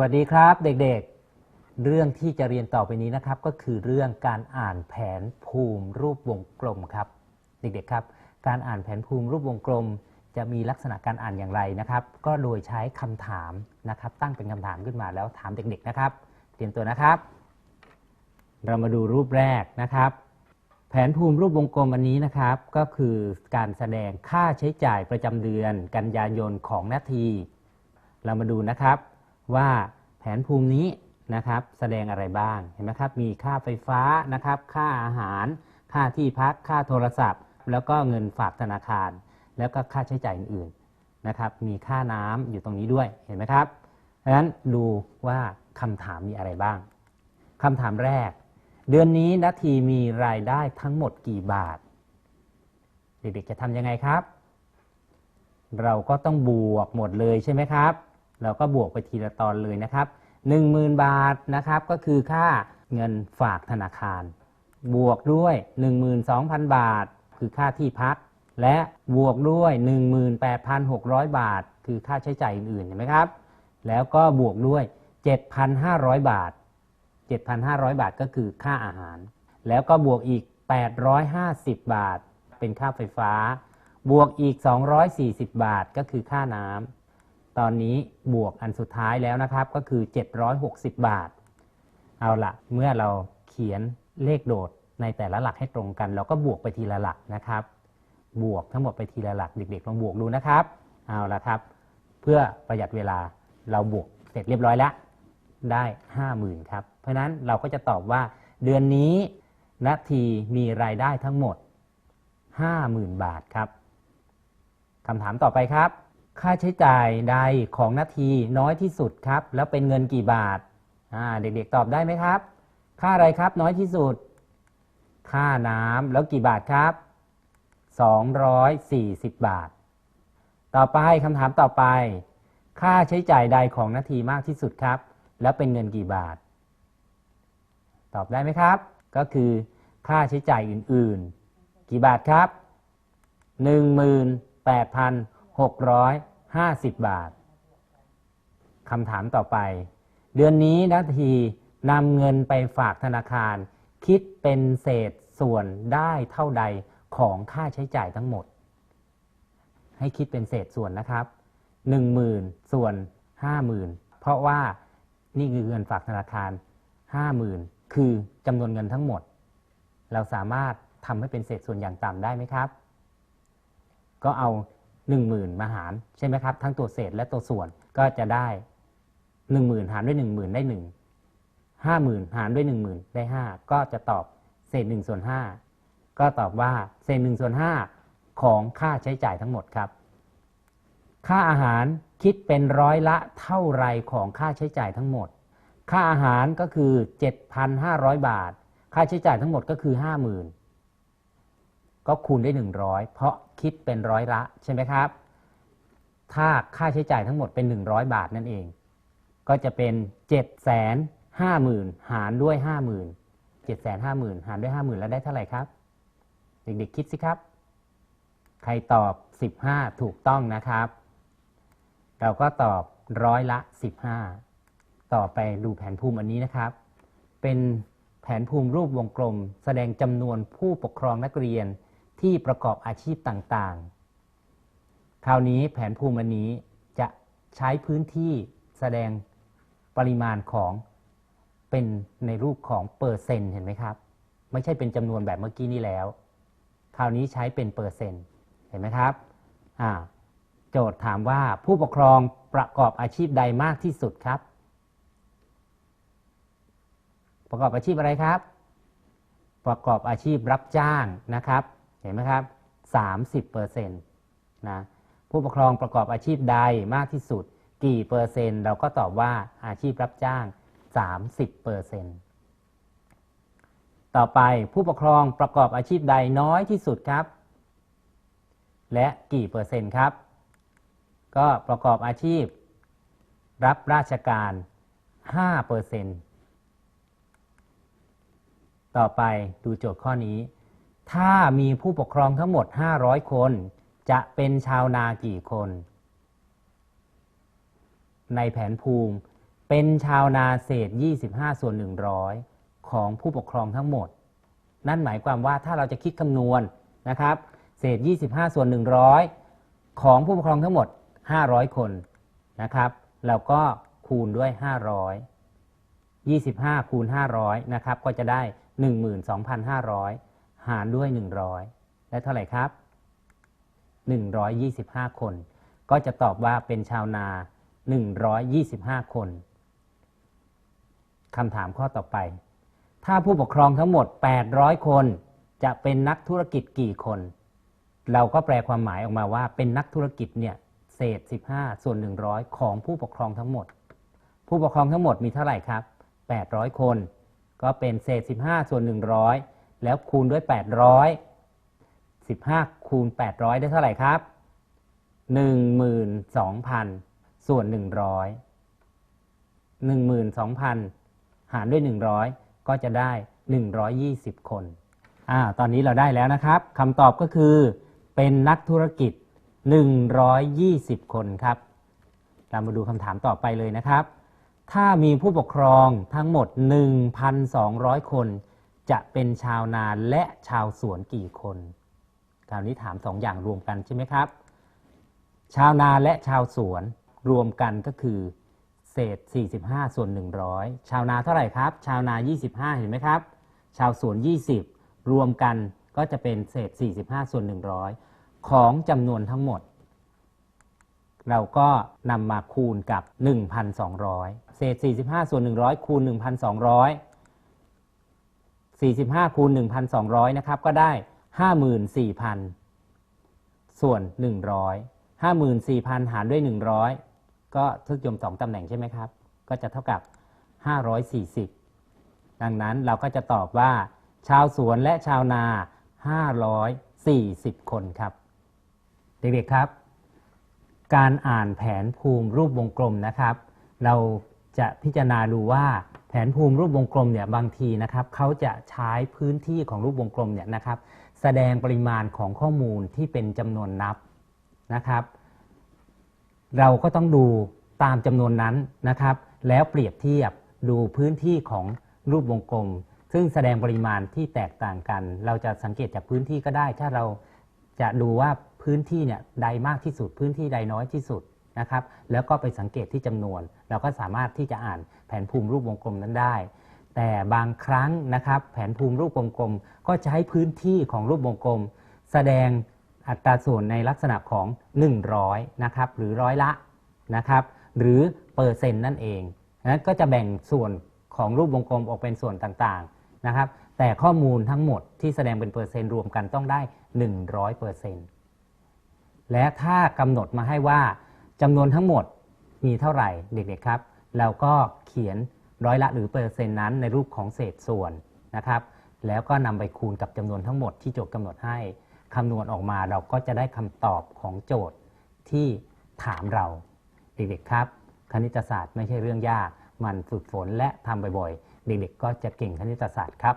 วัสดีครับเด็กๆ เรื่องที่จะเรียนต่อไปนี้นะครับ ก็คือเรื่องการอ่านแผนภูมิรูปวงกลมครับ เด็กๆครับ การอ่านแผนภูมิรูปวงกลม จะมีลักษณะการอ่านอย่างไรนะครับ ก็โดยใช้คำถามนะครับ ตั้งเป็นคำถามขึ้นมาแล้วถามเด็ก ๆนะครับ เตรียมตัวนะครับ เรามาดูรูปแรกนะครับ แผนภูมิรูปวงกลมอันนี้นะครับ ก็คือการแสดงค่าใช้จ่ายประจำเดือน กันยายนของนาที เรามาดูนะครับ ว่าแผนภูมินี้นะครับแสดงอะไรบ้างเห็นไหมครับมีค่าไฟฟ้านะครับค่าอาหาร ค่าที่พักค่าโทรศัพท์ แล้วก็เงินฝากธนาคาร แล้วก็ค่าใช้จ่ายอื่นๆนะครับมีค่าน้ำอยู่ตรงนี้ด้วยเห็นไหมครับดังนั้นดูว่าคำถามมีอะไรบ้างคำถามแรก เดือนนี้นาทีมีรายได้ทั้งหมดกี่บาท เด็กๆจะทำยังไงครับ เราก็ต้องบวกหมดเลยใช่ไหมครับ เราก็บวกไปทีละตอนเลยนะครับ 10,000 บาทนะครับก็คือค่าเงินฝากธนาคาร บวกด้วย 12,000 บาท คือค่าที่พัก และบวกด้วย 18,600 บาท คือค่าใช้จ่ายอื่นๆเห็นไหมครับ แล้วก็บวกด้วย 7,500 บาท 7,500 บาทก็คือค่าอาหาร แล้วก็บวกอีก 850 บาท เป็นค่าไฟฟ้า บวกอีก 240 บาทก็คือค่าน้ำ ตอนนี้บวกอันสุดท้ายแล้วนะครับ ก็คือ 760 บาท เอาละเมื่อเราเขียนเลขโดดในแต่ละหลักให้ตรงกัน เราก็บวกไปทีละหลักนะครับ บวกทั้งหมดไปทีละหลักเด็กๆลองบวกดูนะครับ เอาละครับ เพื่อประหยัดเวลาเราบวกเสร็จเรียบร้อยแล้วได้ 50,000ครับ เพราะฉะนั้นเราก็จะตอบว่าเดือนนี้นาทีมีรายได้ทั้งหมด 50,000 บาทครับคำถามต่อไปครับ ค่าใช้จ่ายใดของนาทีน้อยที่สุดครับ แล้วเป็นเงินกี่บาทาเด็กๆตอบได้ไหมครับ ค่าอะไรครับน้อยที่สุด ค่าน้ำแล้วกี่บาทครับ 240 บาท ต่อไปคำถามต่อไป ค่าใช้จ่ายใดของนาทีมากที่สุดครับ แล้วเป็นเงินกี่บาท ตอบได้ไหมครับ ก็คือค่าใช้จ่ายอื่นๆ กี่บาทครับ 650 บาทคำถามต่อไป เดือนนี้นาทีนำเงินไปฝากธนาคาร คิดเป็นเศษส่วนได้เท่าใดของค่าใช้จ่ายทั้งหมด ให้คิดเป็นเศษส่วนนะครับ 10,000 ส่วน 50,000 เพราะว่านี่คือเงินฝากธนาคาร 50,000 คือจำนวนเงินทั้งหมด เราสามารถทำให้เป็นเศษส่วนอย่างต่ำได้ไหมครับ ก็เอา 10,000 มาหารใช่ไหมครับ ทั้งตัวเศษและตัวส่วนก็จะได้ 10,000 หารด้วย 10,000 ได้ 1 50,000 หารด้วย 10,000 ได้ 5 ก็จะตอบเศษ1ส่วน5ก็ตอบว่าเศษ1ส่วน5ของค่าใช้จ่ายทั้งหมดครับ ค่าอาหารคิดเป็นร้อยละเท่าไรของค่าใช้จ่ายทั้งหมด ค่าอาหารก็คือ 7,500 บาท ค่าใช้จ่ายทั้งหมดก็คือ 50,000 ก็คูณได้100 เพราะคิดเป็นร้อยละใช่ไหมครับ ถ้าค่าใช้จ่ายทั้งหมดเป็น 100 บาทนั่นเอง ก็จะเป็น 750,000 หารด้วย 50,000 750,000 หารด้วย 50,000 แล้วได้เท่าไหร่ครับ เด็กๆคิดสิครับ ใครตอบ 15 ถูกต้องนะครับ เราก็ตอบร้อยละ 15 ต่อไปดูแผนภูมิอันนี้นะครับ เป็นแผนภูมิรูปวงกลม แสดงจำนวนผู้ปกครองนักเรียน ที่ประกอบอาชีพต่างๆ คราวนี้แผนภูมิอันนี้จะใช้พื้นที่แสดงปริมาณของเป็นในรูปของเปอร์เซ็นต์เห็นไหมครับ ไม่ใช่เป็นจำนวนแบบเมื่อกี้นี้แล้ว คราวนี้ใช้เป็นเปอร์เซ็นต์เห็นไหมครับโจทย์ถามว่าผู้ปกครองประกอบอาชีพใดมากที่สุดครับ ประกอบอาชีพอะไรครับ ประกอบอาชีพรับจ้างนะครับ เห็นไหมครับ 30เปอร์เซ็นต์นะผู้ปกครองประกอบอาชีพใดมากที่สุด กี่เปอร์เซ็นต์เราก็ตอบว่าอาชีพรับจ้าง 30เปอร์เซ็นต์ต่อไปผู้ปกครองประกอบอาชีพใดน้อยที่สุดครับ และกี่เปอร์เซ็นต์ครับ ก็ประกอบอาชีพ รับราชการ5เปอร์เซ็นต์ต่อไปดูโจทย์ข้อนี้ ถ้ามีผู้ปกครองทั้งหมด 500 คน จะเป็นชาวนากี่คน ในแผนภูมิ เป็นชาวนาเศษ 25 ส่วน 100 ของผู้ปกครองทั้งหมด นั่นหมายความว่าถ้าเราจะคิดคำนวณนะครับ เศษ 25 ส่วน 100 ของผู้ปกครองทั้งหมด 500 คนนะครับเราก็คูณด้วย 500 25 คูณ 500 นะครับ ก็จะได้ 12,500 หารด้วย 100ได้เท่าไหร่ครับ 125 คน ก็จะตอบว่าเป็นชาวนา 125 คนคำถามข้อต่อไป ถ้าผู้ปกครองทั้งหมด 800 คน จะเป็นนักธุรกิจกี่คน เราก็แปลความหมายออกมาว่าเป็นนักธุรกิจเนี่ยเศษ 15 ส่วน 100 ของผู้ปกครองทั้งหมด ผู้ปกครองทั้งหมดมีเท่าไหร่ครับ 800 คน ก็เป็นเศษ 15 ส่วน 100 แล้วคูณด้วย 800 15 คูณ 800 ได้เท่าไหร่ครับ 12,000 ส่วน 100 12,000 หารด้วย 100 ก็จะได้ 120 คนอ่าตอนนี้เราได้แล้วนะครับคำตอบก็คือเป็นนักธุรกิจ 120 คนครับ เรามาดูคำถามต่อไปเลยนะครับ ถ้ามีผู้ปกครองทั้งหมด 1,200 คน จะเป็นชาวนาและชาวสวนกี่คน คราวนี้ถามสองอย่างรวมกันใช่ไหมครับ ชาวนาและชาวสวนรวมกันก็คือ เศษ 45 ส่วน 100 ชาวนาเท่าไหร่ครับ ชาวนา 25 เห็นไหมครับ ชาวสวน 20 รวมกันก็จะเป็นเศษ 45 ส่วน 100 ของจำนวนทั้งหมด เราก็นำมาคูณกับ 1,200 เศษ 45 ส่วน 100 คูณ 1,200 45คูณ1,200นะครับก็ได้ 54,000 ส่วน 100 54,000 หารด้วย 100 ก็ทศยมสองตำแหน่งใช่ไหมครับ ก็จะเท่ากับ 540 ดังนั้นเราก็จะตอบว่า ชาวสวนและชาวนา 540 คนครับ เด็กๆครับ การอ่านแผนภูมิรูปวงกลมนะครับ เราจะพิจารณาดูว่า แผนภูมิรูปวงกลมเนี่ยบางทีนะครับเขาจะใช้พื้นที่ของรูปวงกลมเนี่ยนะครับ แสดงปริมาณของข้อมูลที่เป็นจำนวนนับนะครับ เราก็ต้องดูตามจำนวนนั้นนะครับ แล้วเปรียบเทียบดูพื้นที่ของรูปวงกลม ซึ่งแสดงปริมาณที่แตกต่างกัน เราจะสังเกตจากพื้นที่ก็ได้ ถ้าเราจะดูว่าพื้นที่เนี่ยใดมากที่สุด พื้นที่ใดน้อยที่สุด นะครับแล้วก็ไปสังเกตที่จำนวน เราก็สามารถที่จะอ่านแผนภูมิรูปวงกลมนั้นได้ แต่บางครั้งนะครับแผนภูมิรูปวงกลม ก็จะให้พื้นที่ของรูปวงกลม แสดงอัตราส่วนในลักษณะของ 100นะครับหรือร้อยละนะครับหรือเปอร์เซ็นต์นั่นเองนั้นก็จะแบ่งส่วนของรูปวงกลมออกเป็นส่วนต่างๆนะครับแต่ข้อมูลทั้งหมดที่แสดงเป็นเปอร์เซ็นต์รวมกันต้องได้ 100เปอร์เซ็นต์และถ้ากำหนดมาให้ว่า จำนวนทั้งหมดมีเท่าไหร่เด็กๆครับเราก็เขียนร้อยละหรือเปอร์เซ็นต์นั้นในรูปของเศษส่วนนะครับ แล้วก็นำไปคูณกับจำนวนทั้งหมดที่โจทย์กำหนดให้คำนวณออกมาเราก็จะได้คำตอบของโจทย์ที่ถามเราเด็กๆครับ คณิตศาสตร์ไม่ใช่เรื่องยาก มันฝึกฝนและทำบ่อยๆ เด็กๆก็จะเก่งคณิตศาสตร์ครับ